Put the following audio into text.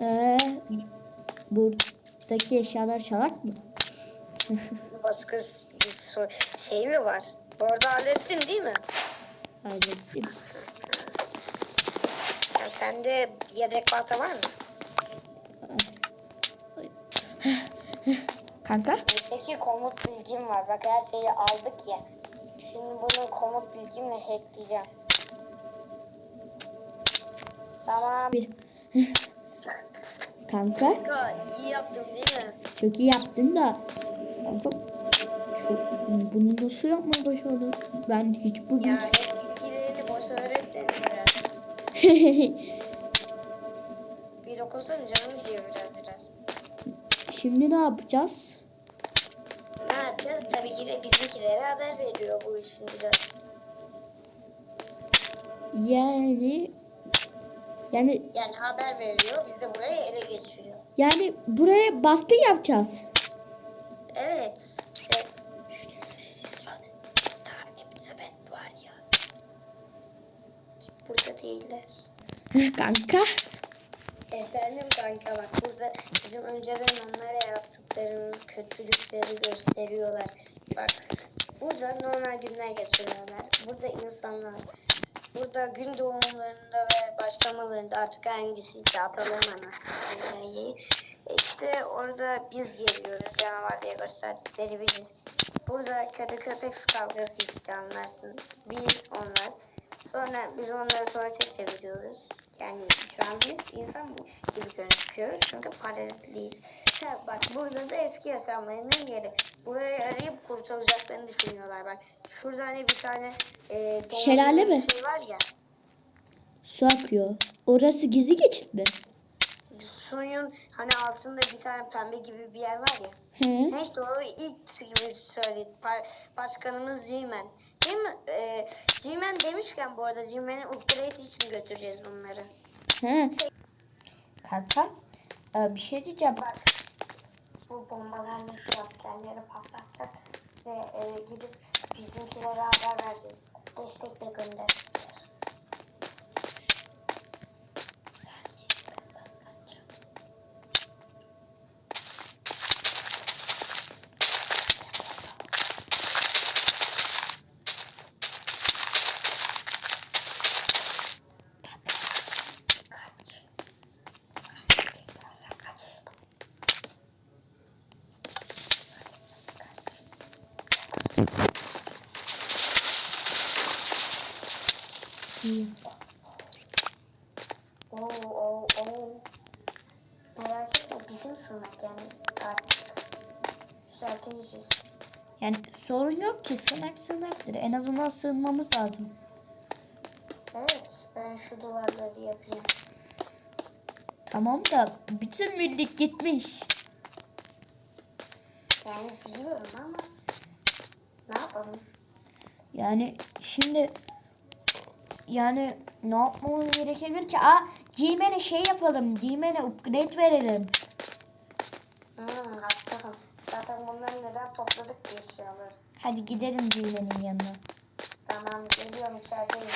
Ee, buradaki eşyalar çalak mı? Başka şey mi var? Bu arada hallettin değil mi? Hallettim. Ya sende yedek balta var mı? Kanka? Peki komut bilgim var. Bak her şeyi aldık ya. Şimdi bunun komut bilgimle hackleyeceğim. Tamam. Bir. Kanka Kanka iyi yaptım değil mi? çok iyi yaptın da. Kanka çok, bunu nasıl yapmayı başardın? Ben hiç bugün... Ya hep bilgilerini boş öğretmedim. Biz okulsun canım gidiyor biraz biraz. Şimdi ne yapacağız? Ne yapacağız? Tabii ki de bizimkilere haber veriyor bu işin biraz. Yani... Yani Yani haber veriyor, biz de burayı ele geçiriyor. yani buraya baskın yapacağız. Evet. Şey, Şşt, sessiz ol. Bir tane nöbet var ya. Burada değiller. Kanka. Efendim kanka bak burada bizim önceden onlara yaptıklarımız kötülükleri gösteriyorlar. Bak burada normal günler geçiriyorlar. Burada insanlar burada gün doğumlarında ve başlamalarında artık hangisi ise atalarım ana. İşte orada biz geliyoruz canavar diye gösterdikleri biziz. Burada kötü köpek kavgası işte anlarsın. Biz onlar. Sonra biz onları tuvalete çeviriyoruz. Yani şu an biz insan gibi gözüküyoruz çünkü parazitliyiz. Bak burada da eski yaşamlarının yeri. Burayı arayıp kurtulacaklarını düşünüyorlar bak. Şurada hani bir tane e, Şelale mi? Şey var ya. Su akıyor. Orası gizli geçit mi? Suyun hani altında bir tane pembe gibi bir yer var ya. Ha işte o ilk gibi söyledi. Başkanımız Zimen. Zimen, e, Zimen demişken bu arada Zimen'in upgrade için götüreceğiz bunları. He. Kanka e, bir şey diyeceğim. Bak bombalarla şu askerleri patlatacağız ve e, gidip İyi. Oo, oo, oo. Merak etme bizim sınıf yani artık. Düzelteceğiz. Yani sorun yok ki sığınak sığınaktır. En azından sığınmamız lazım. Evet ben şu duvarları yapayım. Tamam da bütün birlik gitmiş. Yani biliyorum ama ne yapalım? Yani şimdi yani ne yapmamız gerekebilir ki? Aa G-Man'e şey yapalım. G-Man'e upgrade verelim. Hmm, haklısın. Zaten bunları neden topladık diye şey alır. Hadi gidelim G-Man'in yanına. Tamam geliyorum içerideyim.